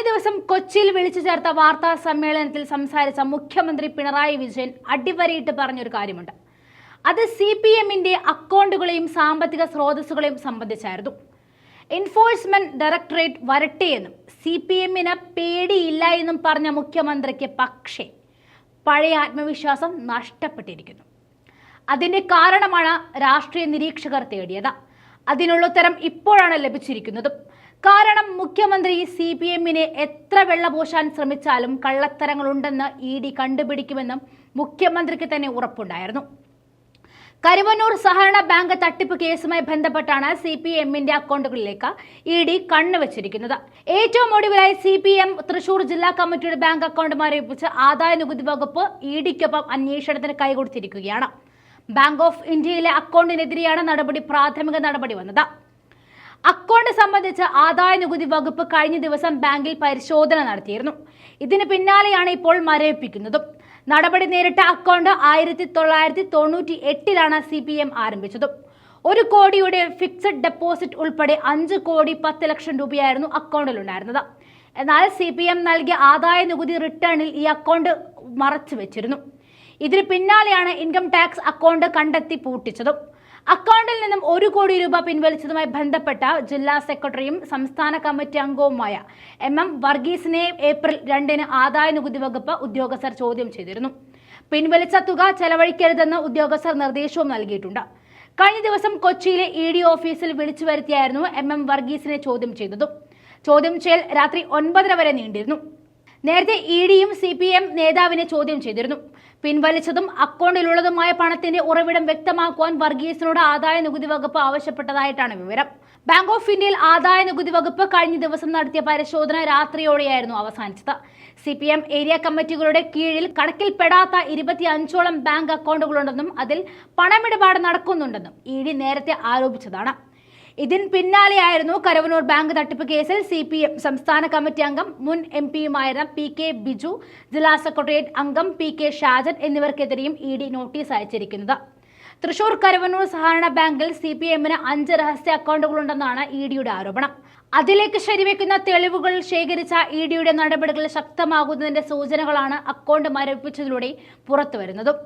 കഴിഞ്ഞ ദിവസം കൊച്ചിയിൽ വിളിച്ചു ചേർത്ത വാർത്താ സമ്മേളനത്തിൽ സംസാരിച്ച മുഖ്യമന്ത്രി പിണറായി വിജയൻ അടിവരയിട്ട് പറഞ്ഞൊരു കാര്യമുണ്ട്. അത് സി പി എമ്മിന്റെ അക്കൗണ്ടുകളെയും സാമ്പത്തിക സ്രോതസ്സുകളെയും സംബന്ധിച്ചായിരുന്നു. എൻഫോഴ്സ്മെന്റ് ഡയറക്ടറേറ്റ് വരട്ടെ എന്നും സി പി എമ്മിന് പേടിയില്ല എന്നും പറഞ്ഞ മുഖ്യമന്ത്രിക്ക് പക്ഷേ പഴയ ആത്മവിശ്വാസം നഷ്ടപ്പെട്ടിരിക്കുന്നു. അതിന്റെ കാരണമാണ് രാഷ്ട്രീയ നിരീക്ഷകർ തേടിയത്. അതിനുള്ള ഉത്തരം ഇപ്പോഴാണ് ലഭിച്ചിരിക്കുന്നതും. കാരണം മുഖ്യമന്ത്രി സി പി എമ്മിനെ എത്ര വെള്ളപൂശാൻ ശ്രമിച്ചാലും കള്ളത്തരങ്ങളുണ്ടെന്ന് ഇ ഡി കണ്ടുപിടിക്കുമെന്നും മുഖ്യമന്ത്രിക്ക് തന്നെ ഉറപ്പുണ്ടായിരുന്നു. കരുവന്നൂർ സഹകരണ ബാങ്ക് തട്ടിപ്പ് കേസുമായി ബന്ധപ്പെട്ടാണ് സി പി എമ്മിന്റെ അക്കൗണ്ടുകളിലേക്ക് ഇ ഡി കണ്ണുവച്ചിരിക്കുന്നത് ഏറ്റവും ഒടുവിലായി സി പി എം തൃശൂർ ജില്ലാ കമ്മിറ്റിയുടെ ബാങ്ക് അക്കൗണ്ട് മരവിപ്പിച്ച് ആദായ നികുതി വകുപ്പ് ഇ ഡിക്കൊപ്പം അന്വേഷണത്തിന് കൈകൊടുത്തിരിക്കുകയാണ്. ബാങ്ക് ഓഫ് ഇന്ത്യയിലെ അക്കൗണ്ടിനെതിരെയാണ് നടപടി പ്രാഥമിക നടപടി വന്നത്. അക്കൗണ്ട് സംബന്ധിച്ച് ആദായ നികുതി വകുപ്പ് കഴിഞ്ഞ ദിവസം ബാങ്കിൽ പരിശോധന നടത്തിയിരുന്നു. ഇതിന് പിന്നാലെയാണ് ഇപ്പോൾ മരവിപ്പിക്കുന്നതും. നടപടി നേരിട്ട അക്കൗണ്ട് ആയിരത്തി തൊള്ളായിരത്തി തൊണ്ണൂറ്റി എട്ടിലാണ് സി പി എം ആരംഭിച്ചതും. ഒരു കോടിയുടെ ഫിക്സഡ് ഡെപ്പോസിറ്റ് ഉൾപ്പെടെ അഞ്ച് കോടി പത്ത് ലക്ഷം രൂപയായിരുന്നു അക്കൗണ്ടിലുണ്ടായിരുന്നത്. എന്നാൽ സി പി എം നൽകിയ ആദായ നികുതി റിട്ടേണിൽ ഈ അക്കൗണ്ട് മറച്ചു വെച്ചിരുന്നു ഇതിന് പിന്നാലെയാണ് ഇൻകം ടാക്സ് അക്കൗണ്ട് കണ്ടെത്തി പൂട്ടിച്ചതും. അക്കൗണ്ടിൽ നിന്നും ഒരു കോടി രൂപ പിൻവലിച്ചതുമായി ബന്ധപ്പെട്ട ജില്ലാ സെക്രട്ടറിയും സംസ്ഥാന കമ്മിറ്റി അംഗവുമായ എം എം വർഗീസിനെ ഏപ്രിൽ രണ്ടിന് ആദായ നികുതി വകുപ്പ് ഉദ്യോഗസ്ഥർ ചോദ്യം ചെയ്തിരുന്നു. പിൻവലിച്ച തുക ചെലവഴിക്കരുതെന്ന് ഉദ്യോഗസ്ഥർ നിർദ്ദേശവും നൽകിയിട്ടുണ്ട്. കഴിഞ്ഞ ദിവസം കൊച്ചിയിലെ ഇ ഡി ഓഫീസിൽ വിളിച്ചു വരുത്തിയായിരുന്നു എം എം വർഗീസിനെ ചോദ്യം ചെയ്തതും. ചോദ്യം ചെയ്യൽ രാത്രി ഒൻപതര വരെ നീണ്ടിരുന്നു. നേരത്തെ ഇ ഡിയും സി പി എം നേതാവിനെ ചോദ്യം ചെയ്തിരുന്നു. പിൻവലിച്ചതും അക്കൗണ്ടിലുള്ളതുമായ പണത്തിന്റെ ഉറവിടം വ്യക്തമാക്കുവാൻ വർഗീസിനോട് ആദായ നികുതി വകുപ്പ് ആവശ്യപ്പെട്ടതായിട്ടാണ് വിവരം. ബാങ്ക് ഓഫ് ഇന്ത്യയിൽ ആദായ നികുതി വകുപ്പ് കഴിഞ്ഞ ദിവസം നടത്തിയ പരിശോധന രാത്രിയോടെയായിരുന്നു അവസാനിച്ചത്. സി പി എം ഏരിയ കമ്മിറ്റികളുടെ കീഴിൽ കണക്കിൽപ്പെടാത്ത ഇരുപത്തി അഞ്ചോളം ബാങ്ക് അക്കൗണ്ടുകളുണ്ടെന്നും അതിൽ പണമിടപാട് നടക്കുന്നുണ്ടെന്നും ഇ ഡി നേരത്തെ ആരോപിച്ചതാണ്. ഇതിന് പിന്നാലെയായിരുന്നു കരവനൂർ ബാങ്ക് തട്ടിപ്പ് കേസിൽ സി പി എം സംസ്ഥാന കമ്മിറ്റി അംഗം മുൻ എം പിയുമായിരുന്ന പി കെ ബിജു ജില്ലാ സെക്രട്ടേറിയറ്റ് അംഗം പി കെ ഷാജൻ എന്നിവർക്കെതിരെയും ഇ ഡി നോട്ടീസ് അയച്ചിരിക്കുന്നത്. തൃശൂർ കരവനൂർ സഹകരണ ബാങ്കിൽ സി പി എമ്മിന് അഞ്ച് രഹസ്യ അക്കൗണ്ടുകളുണ്ടെന്നാണ് ഇ ഡിയുടെ ആരോപണം. അതിലേക്ക് ശരിവെക്കുന്ന തെളിവുകൾ ശേഖരിച്ച ഇ ഡിയുടെ നടപടികൾ ശക്തമാകുന്നതിന്റെ സൂചനകളാണ് അക്കൗണ്ട് മരവിപ്പിച്ചതിലൂടെ പുറത്തുവരുന്നതും.